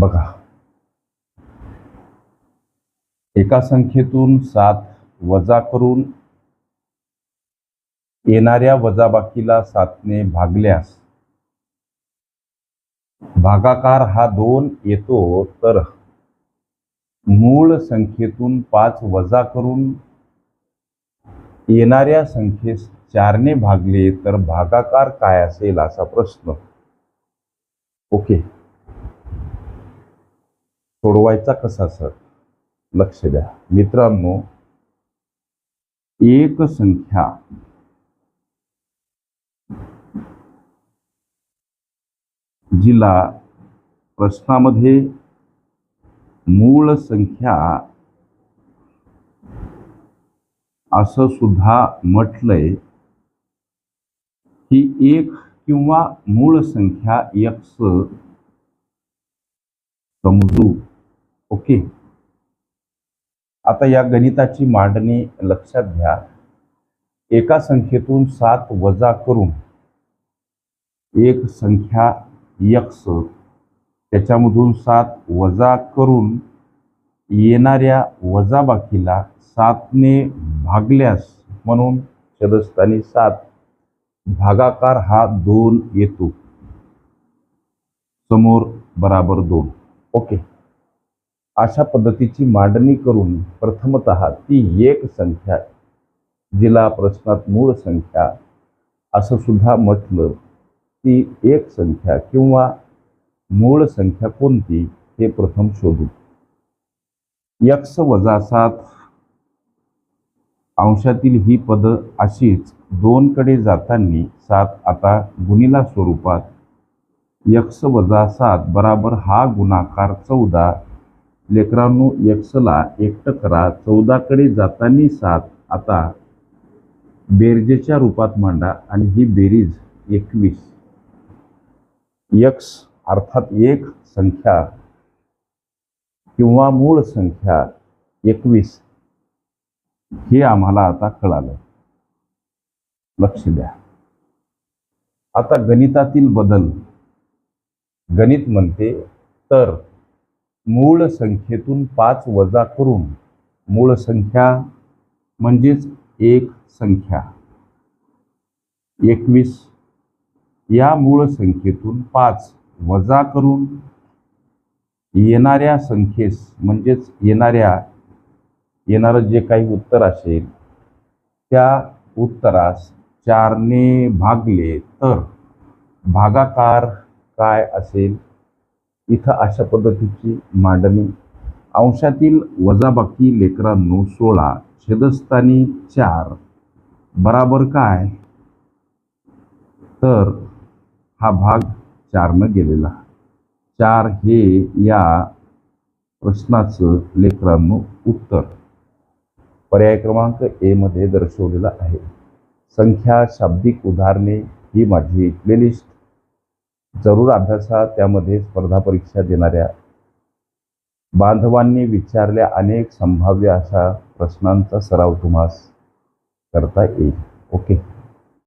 बघा. एका संख्येतून सात वजा करून येणाऱ्या वजाबाकीला सातने भागल्यास भागाकार हा दोन येतो तर मूळ संख्येतून पाच वजा करून येणाऱ्या संख्येस चारने भागले तर भागाकार काय असेल असा प्रश्न. ओके. सोडवायचा कसा सर? लक्ष द्या. मित्रांनो एक संख्या जिला प्रश्नामध्ये मूळ संख्या असं सुद्धा म्हटलंय ही एक किंवा मूळ संख्या यक्स समजू. ओके. आता या गणिताची मांडणी लक्षात घ्या. एका संख्येतून सात वजा करून एक संख्या यक्स त्याच्यामधून सात वजा करून येणाऱ्या वजाबाकीला सातने भागल्यास म्हणून शदस्थानी सात भागाकार हा दोन येतो. समोर बराबर दोन. ओके. अशा पद्धतीची मांडणी करून प्रथमत ती एक संख्या जिला प्रश्नात मूळ संख्या असं सुद्धा म्हटलं ती एक संख्या किंवा मूळ संख्या कोणती हे प्रथम शोधू. यक्स वजा सात अंशातील ही पद अशीच दोनकडे जाताना सात आता गुणिला स्वरूपात यक्स वजा सात बराबर हा गुणाकार चौदा लेकरांनो एक्सला एकटं करा. चौदाकडे जाताना सात. आता बेरजेच्या रूपात मांडा आणि ही बेरीज एकवीस. यक्स अर्थात एक संख्या किंवा मूळ संख्या एकवीस. हे आम्हाला आता कळालं. लक्ष द्या. आता गणितातील बदल. गणित म्हणते तर मूळ संख्येतून पाच वजा करून मूळ संख्या म्हणजेच एक संख्या. एकवीस. या मूळ संख्येतून पाच वजा करून येणाऱ्या संख्येस म्हणजेच येणाऱ्या येणारं जे काही उत्तर असेल त्या उत्तरास चारने भागले तर भागाकार काय असेल? इथं अशा पद्धतीची मांडणी. अंशातील वजाबाकी लेकरांनो सोळा छेदस्थानी चार. बराबर काय? तर हा भाग चारनं गेलेला. चार हे या प्रश्नाचं लेकरांनो उत्तर. पर्याय क्रमांक ए मध्ये दर्शवलेला आहे. संख्या शाब्दिक उदाहरणे ही माझी प्लेलिस्ट जरूर अभ्यासा त्यामध्ये स्पर्धा परीक्षा देणाऱ्या बांधवांनी विचारल्या अनेक संभाव्य अशा प्रश्नांचा सराव तुम्हास करता येईल. ओके.